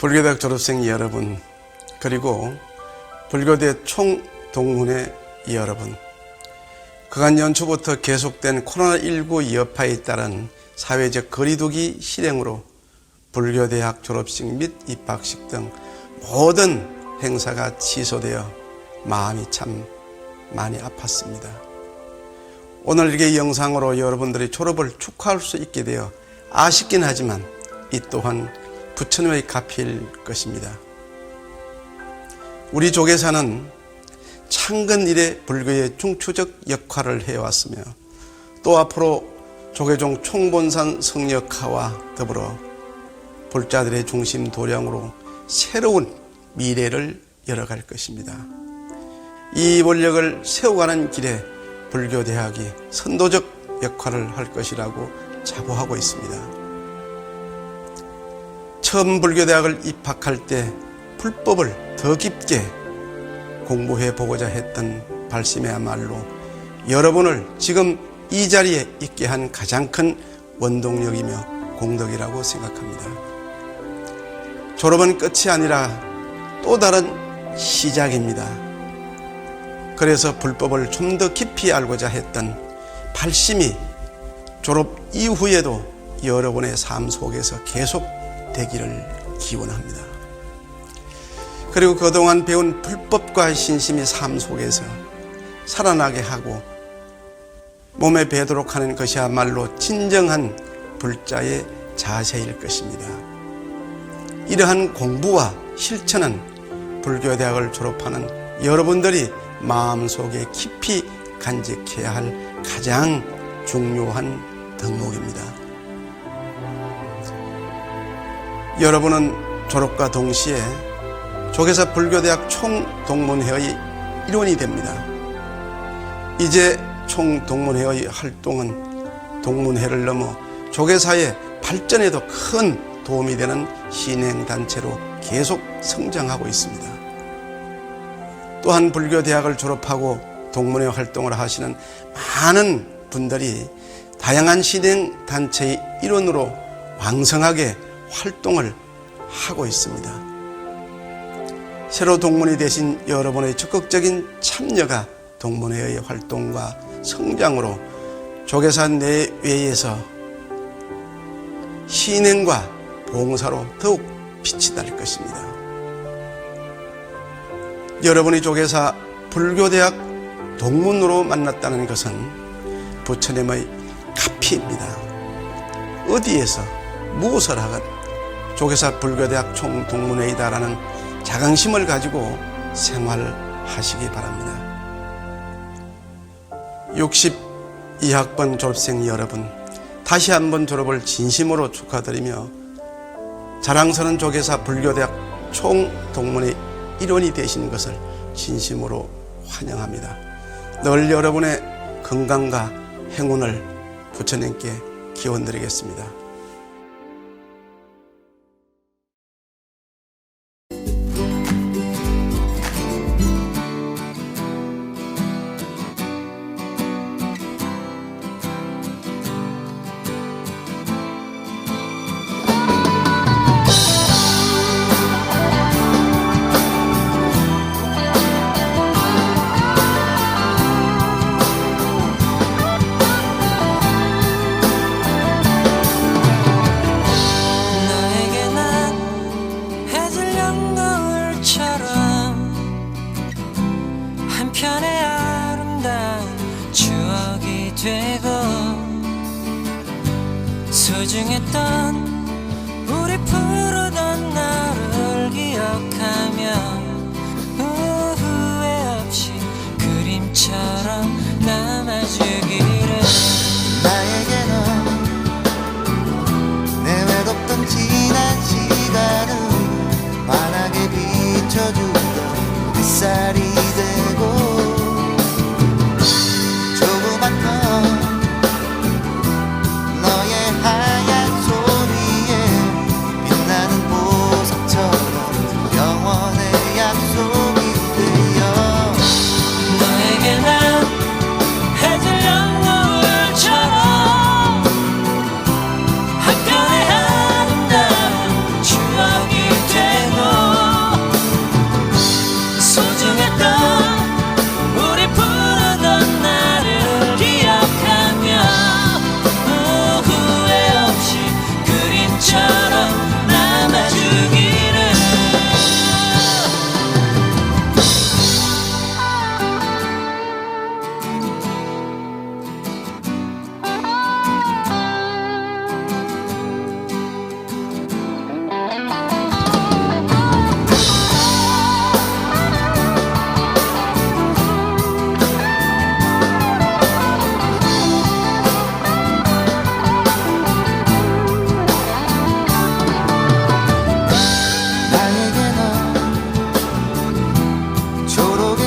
불교대학 졸업생 여러분, 그리고 불교대 총동문회 여러분, 그간 연초부터 계속된 코로나19 여파에 따른 사회적 거리두기 실행으로 불교대학 졸업식 및 입학식 등 모든 행사가 취소되어 마음이 참 많이 아팠습니다. 오늘 이렇게 영상으로 여러분들이 졸업을 축하할 수 있게 되어 아쉽긴 하지만 이 또한 부처님의 가필 것입니다. 우리 조계사는 창건 이래 불교의 중추적 역할을 해왔으며 또 앞으로 조계종 총본산 성역화와 더불어 불자들의 중심 도량으로 새로운 미래를 열어갈 것입니다. 이 원력을 세워가는 길에 불교대학이 선도적 역할을 할 것이라고 자부하고 있습니다. 처음 불교대학을 입학할 때 불법을 더 깊게 공부해 보고자 했던 발심이야말로 여러분을 지금 이 자리에 있게 한 가장 큰 원동력이며 공덕이라고 생각합니다. 졸업은 끝이 아니라 또 다른 시작입니다. 그래서 불법을 좀 더 깊이 알고자 했던 발심이 졸업 이후에도 여러분의 삶 속에서 계속 되기를 기원합니다. 그리고 그동안 배운 불법과 신심이 삶 속에서 살아나게 하고 몸에 배도록 하는 것이야말로 진정한 불자의 자세일 것입니다. 이러한 공부와 실천은 불교대학을 졸업하는 여러분들이 마음속에 깊이 간직해야 할 가장 중요한 덕목입니다. 여러분은 졸업과 동시에 조계사 불교대학 총동문회의 일원이 됩니다. 이제 총동문회의 활동은 동문회를 넘어 조계사의 발전에도 큰 도움이 되는 신행단체로 계속 성장하고 있습니다. 또한 불교대학을 졸업하고 동문회 활동을 하시는 많은 분들이 다양한 신행단체의 일원으로 왕성하게 활동을 하고 있습니다. 새로 동문이 되신 여러분의 적극적인 참여가 동문회의 활동과 성장으로 조계사 내외에서 신행과 봉사로 더욱 빛이 날 것입니다. 여러분이 조계사 불교대학 동문으로 만났다는 것은 부처님의 가피입니다. 어디에서 무엇을 하건 조계사 불교대학 총동문회이다라는 자긍심을 가지고 생활하시기 바랍니다. 62학번 졸업생 여러분, 다시 한번 졸업을 진심으로 축하드리며 자랑스러운 조계사 불교대학 총동문회 일원이 되신 것을 진심으로 환영합니다. 늘 여러분의 건강과 행운을 부처님께 기원드리겠습니다. 되고 소중했던 우리 푸르던 나를 기억하며 후회 없이 그림처럼 남아주기를 나에게는 내 외롭던 지난 시간을 환하게 비춰주던 햇살이 되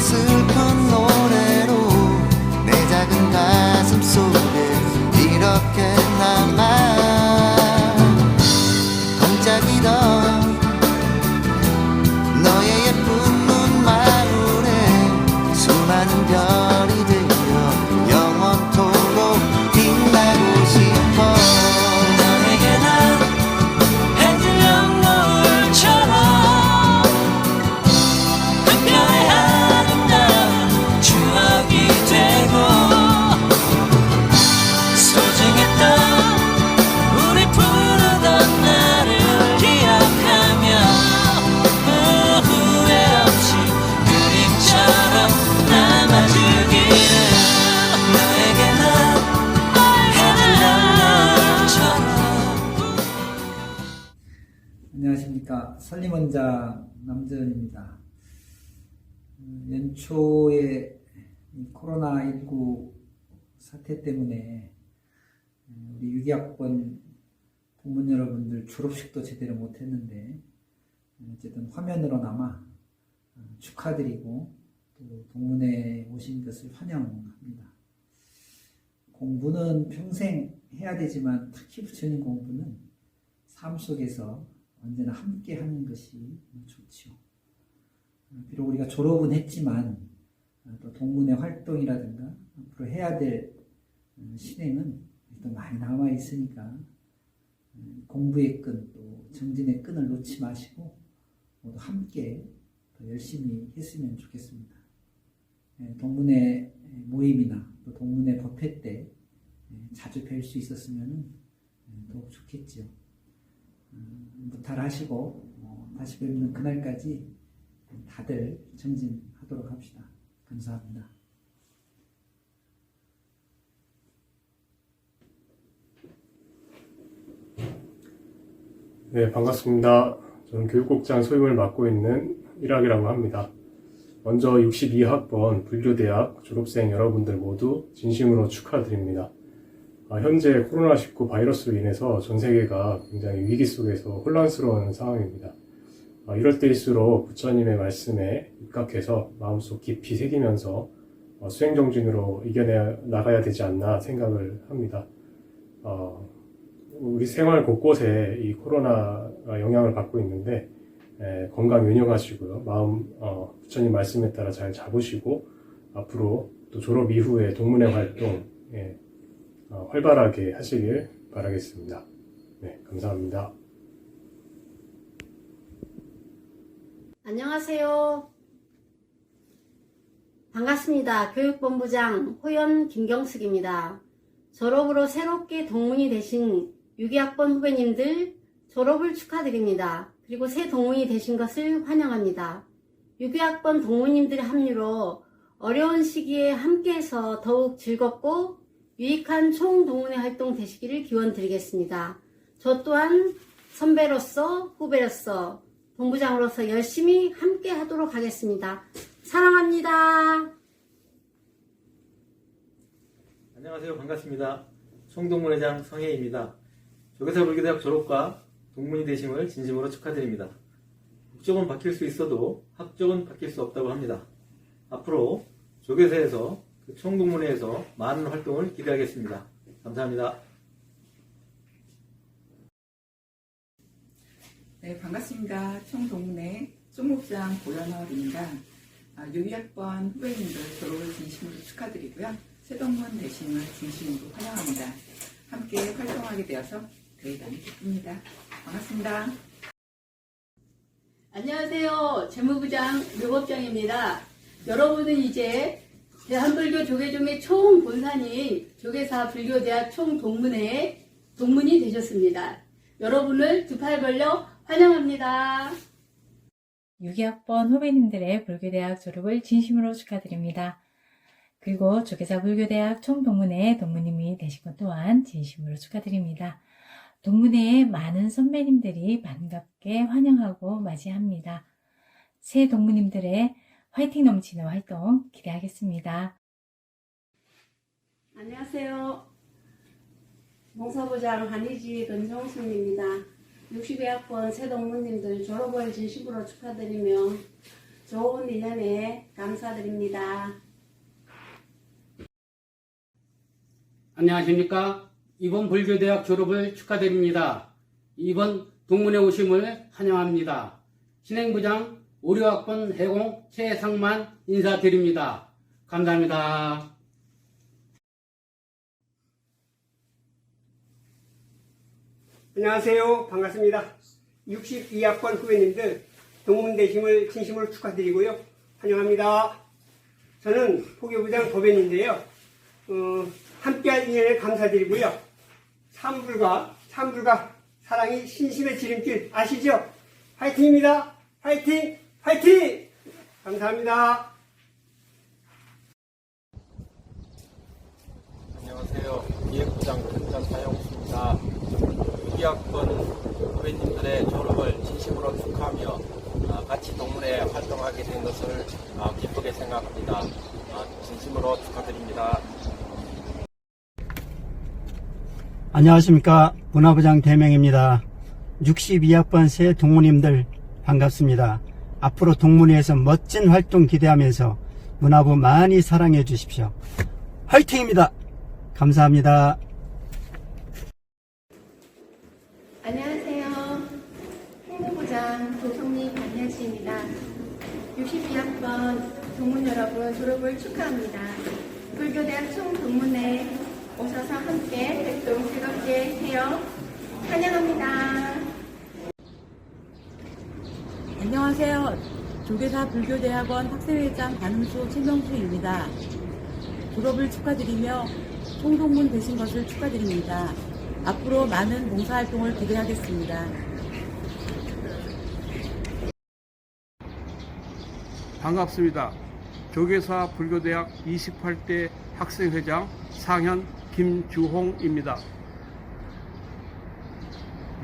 dancing 안녕하십니까. 설림원자 남재현입니다. 음, 연초에 이 코로나19 사태 때문에 음, 우리 유기학번 부문 여러분들 졸업식도 제대로 못했는데 음, 어쨌든 화면으로나마 어, 축하드리고 또 동문회 오신 것을 환영합니다. 공부는 평생 해야 되지만 특히 부처님 공부는 삶 속에서 언제나 함께 하는 것이 좋지요. 어, 비록 우리가 졸업은 했지만 어, 또 동문회 활동이라든가 앞으로 해야 될 어, 실행은 또 많이 남아 있으니까 어, 공부의 끈, 또 정진의 끈을 놓지 마시고 모두 함께 더 열심히 했으면 좋겠습니다. 예, 동문회 모임이나 또 동문회 법회 때 예, 자주 뵐 수 있었으면 더욱 좋겠지요. 음, 무탈하시고 어, 다시 뵙는 그날까지 다들 정진하도록 합시다. 감사합니다. 네, 반갑습니다. 저는 교육국장 소임을 맡고 있는 일학이라고 합니다. 먼저 62학번 불교대학 졸업생 여러분들 모두 진심으로 축하드립니다. 아, 현재 코로나19 바이러스로 인해서 전 세계가 굉장히 위기 속에서 혼란스러운 상황입니다. 아, 이럴 때일수록 부처님의 말씀에 입각해서 마음속 깊이 새기면서 어, 수행정진으로 이겨내 나가야 되지 않나 생각을 합니다. 어, 우리 생활 곳곳에 이 코로나가 영향을 받고 있는데 에, 건강 유념하시고요. 마음 어, 부처님 말씀에 따라 잘 잡으시고 앞으로 또 졸업 이후에 동문회 활동 예, 어, 활발하게 하시길 바라겠습니다. 네, 감사합니다. 안녕하세요. 반갑습니다. 교육본부장 호연 김경숙입니다. 졸업으로 새롭게 동문이 되신 6위학번 후배님들 졸업을 축하드립니다. 그리고 새 동문이 되신 것을 환영합니다. 6위학번 동문님들의 합류로 어려운 시기에 함께해서 더욱 즐겁고 유익한 총동문회 활동 되시기를 기원 드리겠습니다. 저 또한 선배로서 후배로서 본부장으로서 열심히 함께 하도록 하겠습니다. 사랑합니다. 안녕하세요. 반갑습니다. 총동문회장 성혜입니다. 조계사 불교대학 졸업과 동문이 되심을 진심으로 축하드립니다. 국적은 바뀔 수 있어도 학적은 바뀔 수 없다고 합니다. 앞으로 조계사에서 그 총동문회에서 많은 활동을 기대하겠습니다. 감사합니다. 네, 반갑습니다. 총동문회 총목장 고연월입니다. 아, 6위학번 후배님들 졸업을 진심으로 축하드리고요. 새동문 대신을 진심으로 환영합니다. 함께 활동하게 되어서 대단히 기쁩니다. 반갑습니다. 안녕하세요. 재무부장 묘법장입니다. 여러분은 이제 대한불교 조계종의 총 본산인 조계사 불교대학 총동문회의 동문이 되셨습니다. 여러분을 두 팔 벌려 환영합니다. 6위학번 후배님들의 불교대학 졸업을 진심으로 축하드립니다. 그리고 조계사 불교대학 총동문회 동문님이 되신 것 또한 진심으로 축하드립니다. 동문회에 많은 선배님들이 반갑게 환영하고 맞이합니다. 새 동무님들의 화이팅 넘치는 활동 기대하겠습니다. 안녕하세요. 봉사부장 한희지 권정순입니다. 60회학번 새 동문님들 졸업을 진심으로 축하드리며 좋은 인연에 감사드립니다. 안녕하십니까. 이번 불교대학 졸업을 축하드립니다. 이번 동문회 오심을 환영합니다. 신행부장 5류학번 해공 최상만 인사드립니다. 감사합니다. 안녕하세요. 반갑습니다. 62학번 후배님들 동문대심을 진심으로 축하드리고요. 환영합니다. 저는 포교부장 법연인데요. 어, 함께할 인연에 감사드리고요. 참불과 참불과 사랑이 신심의 지름길 아시죠? 화이팅입니다. 화이팅! 화이팅! 감사합니다. 안녕하세요. 기획부장 부장 사영수입니다. 2학번 후배님들의 졸업을 진심으로 축하하며 아, 같이 동문회 활동하게 된 것을 아, 기쁘게 생각합니다. 아, 진심으로 축하드립니다. 안녕하십니까. 문화부장 대명입니다. 62학번 새 동무님들 반갑습니다. 앞으로 동문회에서 멋진 활동 기대하면서 문화부 많이 사랑해 주십시오. 화이팅입니다. 감사합니다. 안녕하세요. 홍보부장 조성미 반야씨입니다. 62학번 동문 여러분 졸업을 축하합니다. 불교대학 총동문회 오셔서 함께 활동 즐겁게 해요. 환영합니다. 안녕하세요. 조계사 불교대학원 학생회장 관음수 최명수입니다. 졸업을 축하드리며 총동문 되신 것을 축하드립니다. 앞으로 많은 봉사활동을 기대하겠습니다. 반갑습니다. 조계사 불교대학 28대 학생회장 상현 김주홍입니다.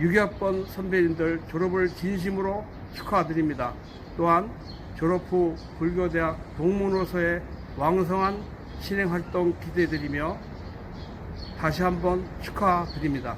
6학번 선배님들 졸업을 진심으로 축하드립니다. 또한 졸업 후 불교대학 동문으로서의 왕성한 진행활동 기대드리며 다시 한번 축하드립니다.